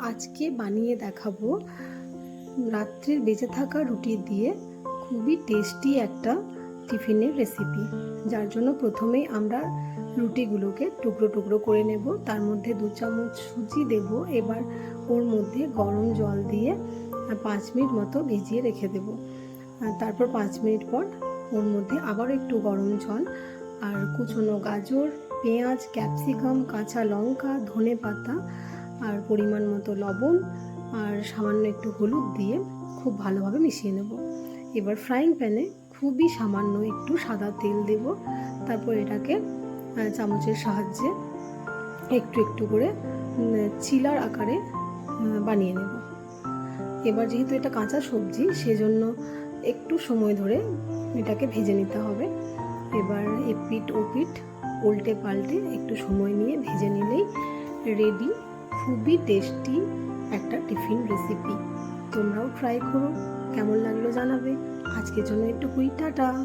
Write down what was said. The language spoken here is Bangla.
আজকে বানিয়ে দেখাবো রাত্রের বেঁচে থাকা রুটি দিয়ে খুবই টেস্টি একটা টিফিনের রেসিপি যার জন্য প্রথমেই আমরা রুটিগুলোকে টুকরো টুকরো করে নেব। তার মধ্যে দু চামচ সুজি দেব। এবার ওর মধ্যে গরম জল দিয়ে পাঁচ মিনিট মতো ভিজিয়ে রেখে দেব। তারপর পাঁচ মিনিট পর ওর মধ্যে আবার একটু গরম জল আর কুচনো গাজর, পেঁয়াজ ক্যাপসিকাম কাঁচা লঙ্কা ধনে পাতা আর পরিমাণ মতো লবণ আর সামান্য একটু হলুদ দিয়ে খুব ভালোভাবে মিশিয়ে নেব। এবার ফ্রাইং প্যানে খুবই সামান্য একটু সাদা তেল দেব। তারপর এটাকে চামচের সাহায্যে একটু একটু করে চিলার আকারে বানিয়ে নেব। এবার যেহেতু এটা কাঁচা সবজি, সেজন্য একটু সময় ধরে এটাকে ভেজে নিতে হবে। এবার এপিট ওপিট উল্টে পাল্টে একটু সময় নিয়ে ভেজে নিলেই রেডি খুবই টেস্টি একটা টিফিন রেসিপি তোমরাও ট্রাই করো, কেমন লাগল জানাবে। আজকের জন্য একটু টাটা।